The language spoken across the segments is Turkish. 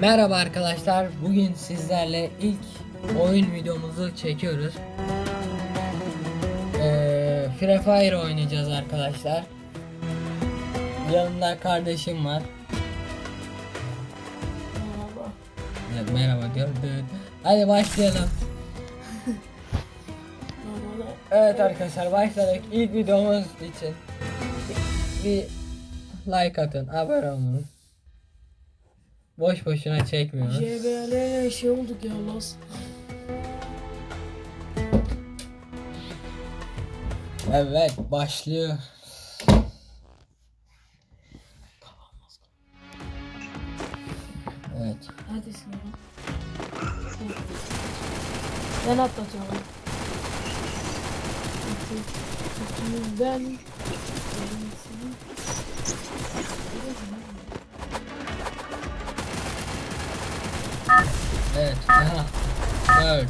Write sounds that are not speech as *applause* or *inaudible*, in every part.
Merhaba arkadaşlar. Bugün sizlerle ilk oyun videomuzu çekiyoruz. Ee, Free Fire oynayacağız arkadaşlar. Yanımda kardeşim var. Merhaba. Evet, merhaba diyor. Hadi başlayalım. Evet arkadaşlar başladık. İlk videomuz için bir like atın, abone olun. Boş boşuna çekmiyoruz. JBL şey olduk ya Las. Evet başlıyor. Evet. Neredesin ya? Ben atlatıyorum. Ben Evet. Aha. 4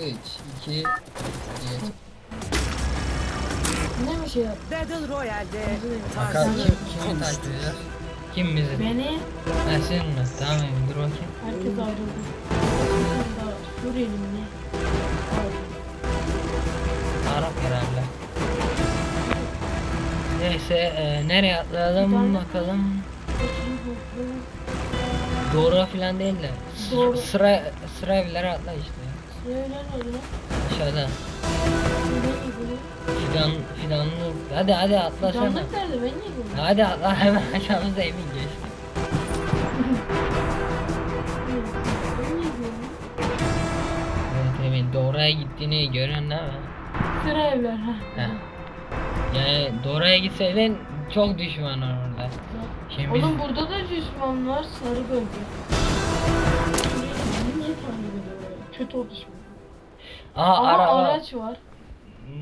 3 2 1 ne bir şey yap? Battle Royale'de Bakalım kim, kimi takip ediyor? Kim bizi? Beni Ha sen mi? Tamam dur bakayım. herkes ayrıldı. Suriyeli mi ne? Arap herhalde. Neyse e, nereye atlayalım bakalım. Doğru falan değil de Doğru. sıra sıra evlere atla işte. Söyle ne oluyor? Aşağıda. Söyle ne Fidan fidanlı. Hadi hadi atlasana. Canlık nerede? Ben niye görüyorum? Hadi atla hemen aşağımızda emin geçti. Emin doğruya gittiğini görüyorsun değil mi? Sıra evler ha. Heh. Yani doğruya gitseydin çok düşman var Şimdi biz- Oğlum burada da düşman var sarı bölge. Niye tahmin ediyor? Kötü o düşman. Aa Ama araba. araç var.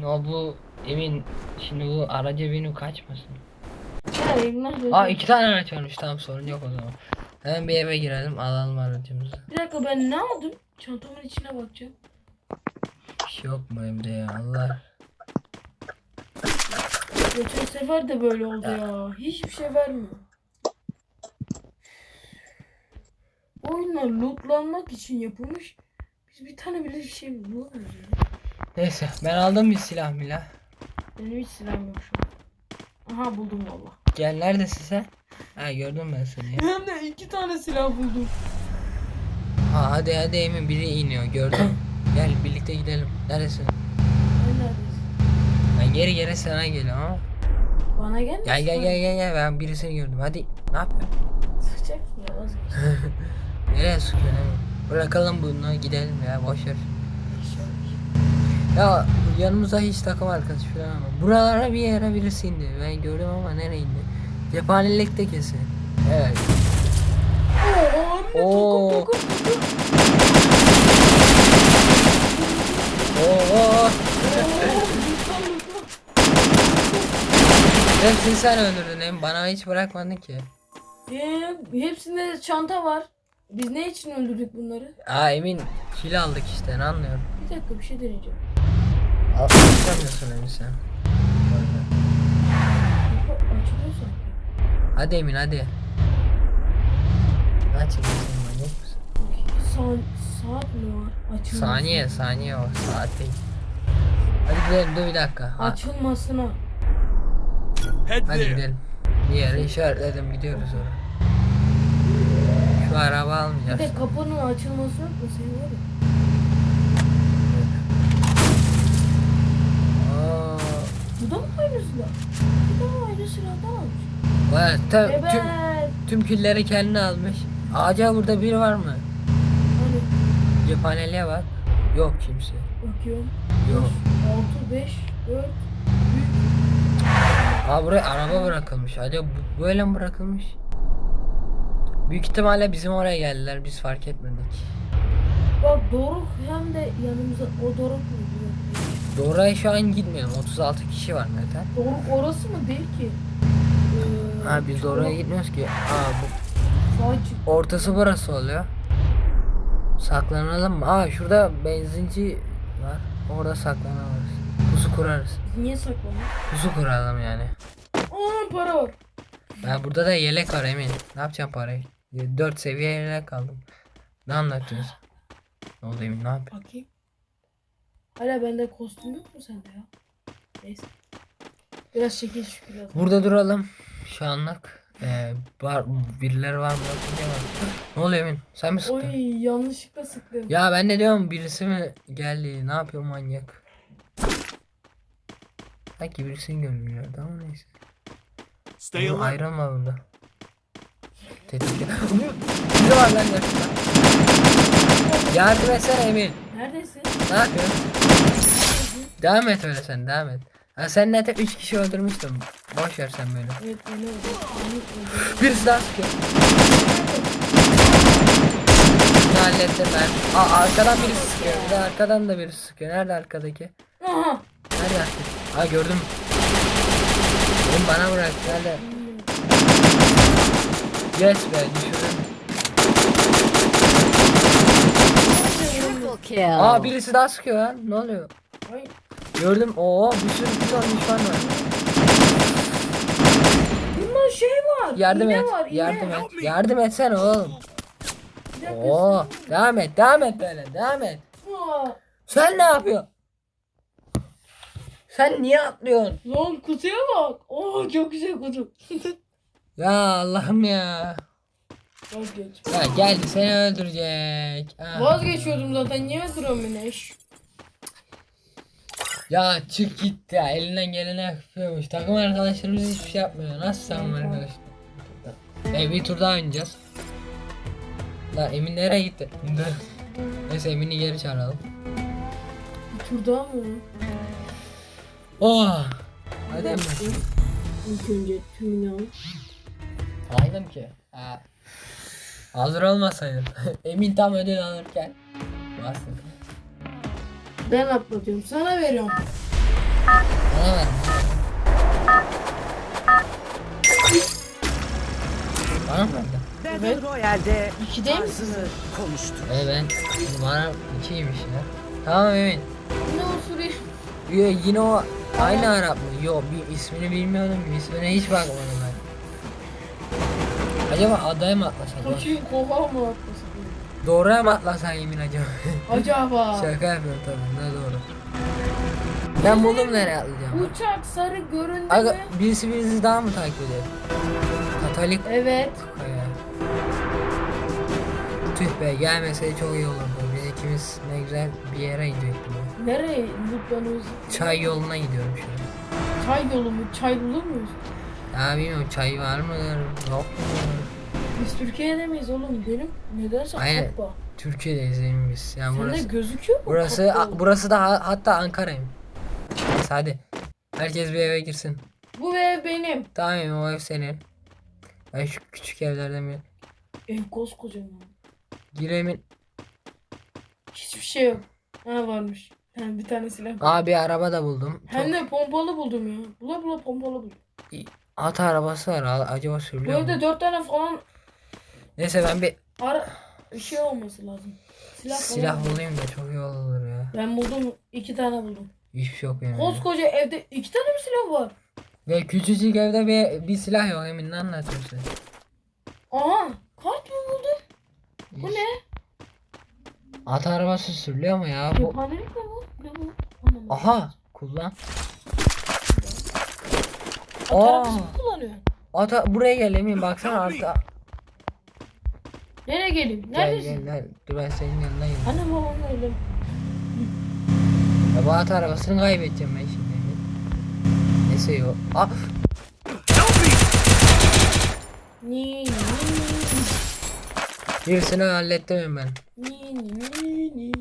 O bu emin şimdi bu araca binip kaçmasın. Ya Aa iki tane araç varmış tamam sorun yok o zaman. Hemen bir eve girelim alalım aracımızı. Bir dakika ben ne aldım? Çantamın içine bakacağım. Bir şey yok mu evde ya Allah. Geçen sefer de böyle oldu ya. Hiçbir şey vermiyor. Oyunlar lootlanmak için yapılmış. Biz bir tane bile şey bulamıyoruz ya. Neyse ben aldım bir silah milah. Benim hiç silahım yok şu an. Aha buldum valla. Gel neredesin sen? Ha gördüm ben seni. ya. Hem de iki tane silah buldum. Ha hadi hadi Emin biri iniyor gördüm. *clears throat* Gel birlikte gidelim. Neredesin? Ben neredesin? Ben geri geri sana geliyorum ama. Bana gel. Gel gel gel gel gel ben birisini gördüm. Hadi ne yapıyorsun? Sıkacak mı ya vazgeç. *laughs* Nereye sıkıyorsun Emin? Bırakalım bunu gidelim ya boş ver. Ya yanımıza hiç takım arkadaş falan ama buralara bir yere birisi indi. Ben gördüm ama nereye indi? Cephanelikte kesin. Evet. Oo. Oo. Oo. *laughs* Hepsini sen öldürdün hem bana hiç bırakmadın ki. Ee, hepsinde de çanta var. Biz ne için öldürdük bunları? Aa Emin kill aldık işte ne anlıyorum. Bir dakika bir şey deneyeceğim. Açamıyorsun Emin sen. Kapı açılıyor sanki. Hadi Emin hadi. Açılıyorsun manyak mısın? Sa saat mi var? Açılmasına. Saniye saniye o saat değil. Hadi gidelim dur bir dakika. Ha, Açılmasına. hadi gidelim. Bir yere işaretledim gidiyoruz oraya. Şu araba Bir almayacağız. de kapının açılması yok mu? Senin var ya. Bu da mı aynı silah? Bu da mı aynı silahdan almış? ta- tüm, Evet. tüm külleri kendine almış. Ağaca burada biri var mı? Hani Cephaneliğe bak. Yok kimse. bakıyorum. Yok. 6, 5, 4. Aa buraya araba bırakılmış. Acaba bu- böyle mi bırakılmış? Büyük ihtimalle bizim oraya geldiler. Biz fark etmedik. Bak Doruk hem de yanımıza o Doruk mu diyor? Doğruya şu an gitmeyelim. 36 kişi var zaten. Doruk orası mı değil ki? Ee, Ha biz oraya gitmiyoruz ki. Aa bu Sağ çık. ortası burası oluyor. Saklanalım mı? Aa şurada benzinci var. Orada saklanırız. Pusu kurarız. Niye saklanıyor? Pusu kuralım yani. Aa para var. Ben burada da yelek var Emin. Ne yapacağım parayı? 4 seviyeye kaldım. Ne anlatıyorsun? Ne Emin ne yapıyorsun? Bakayım. Hala bende kostüm yok mu sende ya? Neyse. Biraz şekil şükür lazım. Burada duralım. Şu anlık. Ee, var, birileri var mı? yok mu diye bak. Ne oluyor Emin? Sen mi sıktın? Oy yanlışlıkla sıktım. Ya ben de diyorum birisi mi geldi? Ne yapıyor manyak? Sanki birisini görünüyordu ama neyse. Stay Oğlum alert. ayrılma burada. Tetikte. Biri var lan gerçekten. Yardım etsene Emin. Neredesin? Ne yapıyorsun? Devam et öyle sen devam et. Ha, sen zaten 3 kişi öldürmüştün. Boş ver sen böyle. Evet beni öldü. Beni öldü. Birisi daha sıkıyor. Ne hallettim ben? Aa arkadan birisi sıkıyor. Bir de arkadan da birisi sıkıyor. Nerede arkadaki? Aha. Nerede arkadaki? Ha gördüm. Oğlum bana bırak. Nerede? Yes be kill. Aa birisi daha sıkıyor lan. Ne oluyor? Gördüm. Oo bir sürü bir sürü düşman var. Bunda şey var. Yardım iğne et. Var, iğne. yardım et. Yardım etsene oğlum. Bir dakika, Oo devam et. Devam et böyle. Devam et. Aa, Sen ne yapıyorsun? Sen niye atlıyorsun? Lan kutuya bak. Oo çok güzel kutu. *laughs* Ya Allah'ım ya. Vazgeç. Ya geldi seni öldürecek. Ah. Vazgeçiyordum zaten. Niye öldürüyorsun beni eş? Ya çık git ya elinden geleni yapıyormuş. Takım arkadaşlarımız hiçbir şey yapmıyor. Nasıl takım arkadaşlar? E bir tur daha oynayacağız. Lan Emin nereye gitti? Neyse Emin'i geri çağıralım. Bir tur daha mı? Oh. Hadi Emin. İlk önce tümünü al. Aydım ki. Ha. Hazır olmasaydın. *laughs* Emin tam ödül alırken. Bastım. Ben atlatıyorum. Sana veriyorum. Bana ver. Bana mı verdin? Battle Royale'de İkide misin? tarzını konuştu. E ben bana ikiymiş ya. Tamam Emin. Ne o Suriye? Yo, yine o aynı Arap mı? Yok bir ismini bilmiyordum ki ismine hiç bakmadım. Acaba adaya mı atlasak? lan? Kaçayım kova mı atlasın? Doğruya mı atlasak Emin acaba? *laughs* Acaba. Şaka yapıyorum tabii ne doğru. Ben buldum nereye atlayacağım. Uçak sarı göründü Aga mü? birisi birisi daha mı takip ediyor? Katolik Evet. kaya. Tüh be gelmeseydi çok iyi olurdu. Biz ikimiz ne güzel bir yere gidecektik. Nereye lootlanıyoruz? Çay yoluna gidiyorum şu an. Çay yolu mu? Çay bulur muyuz? Ya bilmiyorum çay var mıdır? Yok mu? Biz Türkiye'de miyiz oğlum? Benim nedense Aynen. kappa. Türkiye'deyiz emin biz. Yani Sende burası gözüküyor mu? burası a- burası da ha- hatta Ankara'yım. Neyse hadi. Herkes bir eve girsin. Bu ev benim. Tamam o ev senin. Ben şu küçük evlerden bir Ev koskocaman. gir emin. Hiçbir şey yok. Ha varmış. Ha, bir tane silah. Aa bir araba da buldum. Çok- Hem de pompalı buldum ya. Bula bula pompalı buldum. At arabası var. Acaba Bu sürülüyor mu? evde dört tane falan Neyse ben bir ara şey olması lazım. Silah, falan silah bulayım da çok iyi olur ya. Ben buldum. iki tane buldum. Hiçbir şey yok benim. evde. Koskoca evde iki tane mi silah var? Ve küçücük evde bir, bir silah yok emin ne anlatıyorsun? Aha. Kart mı buldum? Bu ne? At arabası sürülüyor mu ya? Bu... Cephanelik mi bu? Ne bu? Anlamadım. Aha kullan. At Aa. arabası mı kullanıyorsun? Ata buraya gel emin baksana arka. Nereye geleyim? Gel Neredesin? gel gel. Dur ben senin yanına geleyim. Anne babam öyle. Ya bu at arabasını kaybedeceğim ben şimdi. Neyse yok. Ah Ni ni birisini hallettim ben. ni ni ni ni.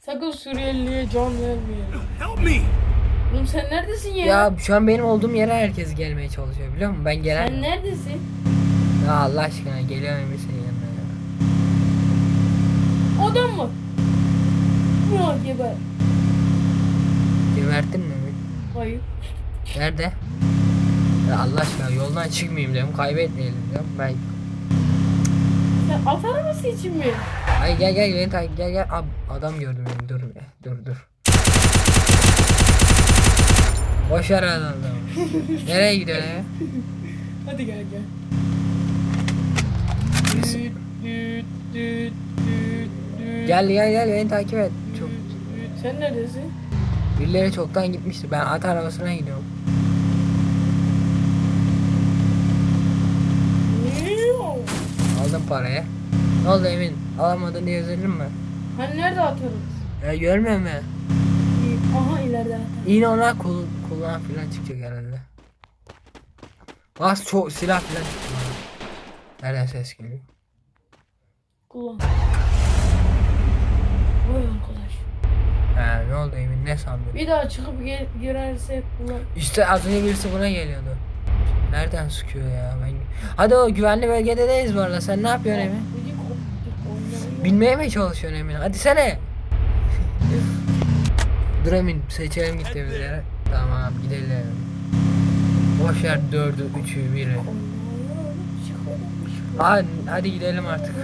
Sakın Suriyeli'ye can vermeyelim. Help me. Oğlum sen neredesin ya? Ya şu an benim olduğum yere herkes gelmeye çalışıyor biliyor musun? Ben sen gelen. neredesin? Ya Allah aşkına geliyorum emin senin yanına ya. Adam mı? Buna geber. Gebertin mi? Hayır. Nerede? Ya Allah aşkına yoldan çıkmayayım diyorum. Kaybetmeyelim diyorum. Ben Sen at arabası için mi? Ay gel gel beni takip gel gel. Ab, adam gördüm. Dur be. Dur dur. Boş ver adamı. Nereye gidiyorsun ya? Hadi gel gel. Gel gel gel beni takip et. Çok Sen neredesin? birileri çoktan gitmişti. Ben at arabasına gidiyorum. Aldım parayı. Ne oldu Emin? Alamadın diye üzüldün mü? Hani nerede atarız? Ya görmüyor? İyi. Aha ileride atar. Yine ona kul kullan filan çıkacak herhalde. Bas çok silah filan çıktı. Nereden ses geliyor? Kullan. Vay arkadaş. He ne oldu Emin ne sandın? Bir daha çıkıp gel girersek kullan. İşte az önce birisi buna geliyordu. Nereden sıkıyor ya? Ben... Hadi o güvenli bölgedeyiz bu arada. Sen ne yapıyorsun Emin? Binmeye mi çalışıyorsun Emin? Hadi sene. *laughs* Dur Emin seçelim gittiğimiz yere. Tamam gidelim. Boş ver 4'ü 3'ü 1'i. Oynuyor, çıkıyormuş. Hadi, hadi gidelim artık.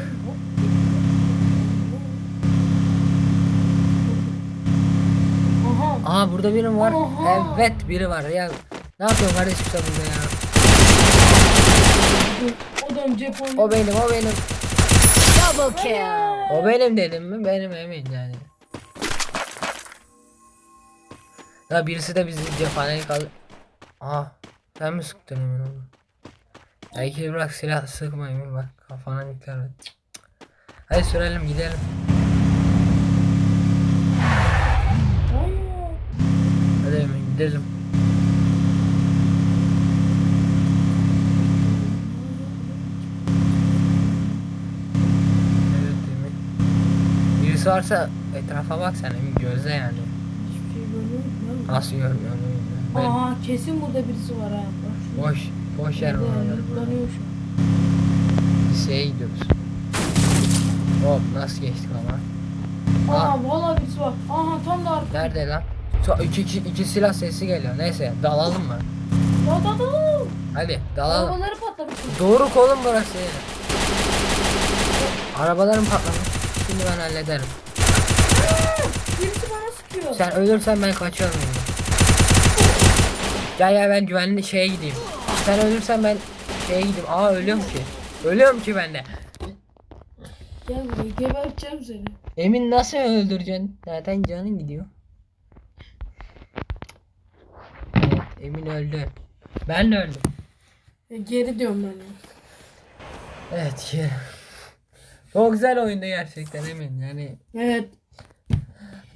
Aha. Burada biri var? Oha. Evet biri var ya. Ne yapıyorsun kardeşim sen burada ya? O benim o benim. Double kill. O benim dedim mi? Benim emin yani. Ya birisi de bizi cephaneye kaldı. Aa sen mi sıktın emin onu? Ya iki bırak silah sıkma emin bak kafana cık. Hadi sürelim gidelim. Hadi emin gidelim. Evet emin. Birisi varsa etrafa bak sen emin gözle yani. Hiçbir şey görmüyorum. lan. Nasıl görmüyorum. Ben Aha kesin burada birisi var ha. Boş boş yer var. Lootlanıyor şu an. Biz şeye gidiyoruz. Hop nasıl geçtik ama? Aa valla birisi var. Aha tam da arka. Nerede lan? So, iki, iki, iki silah sesi geliyor. Neyse dalalım mı? Da da da. Hadi dalalım. Arabaları patlamış. Doğru kolum burası. Arabalarım patlamış. Şimdi ben hallederim. Birisi bana sıkıyor. Sen ölürsen ben kaçıyorum. Gel gel ben güvenli şeye gideyim. Sen ölürsen ben şeye gideyim. Aa ölüyorum ki. Ölüyorum ki ben de. Gel buraya geberteceğim seni. Emin nasıl öldüreceksin? Zaten canın gidiyor. Evet, Emin öldü. Ben de öldüm. E, geri diyorum ben ya. Evet. Çok güzel oyundu gerçekten Emin. Yani Evet.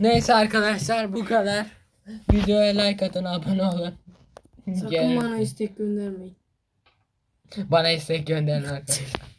Neyse arkadaşlar bu kadar. Videoya like atın, abone olun. Sakın Gel- bana istek göndermeyin. Bana istek gönderin arkadaşlar.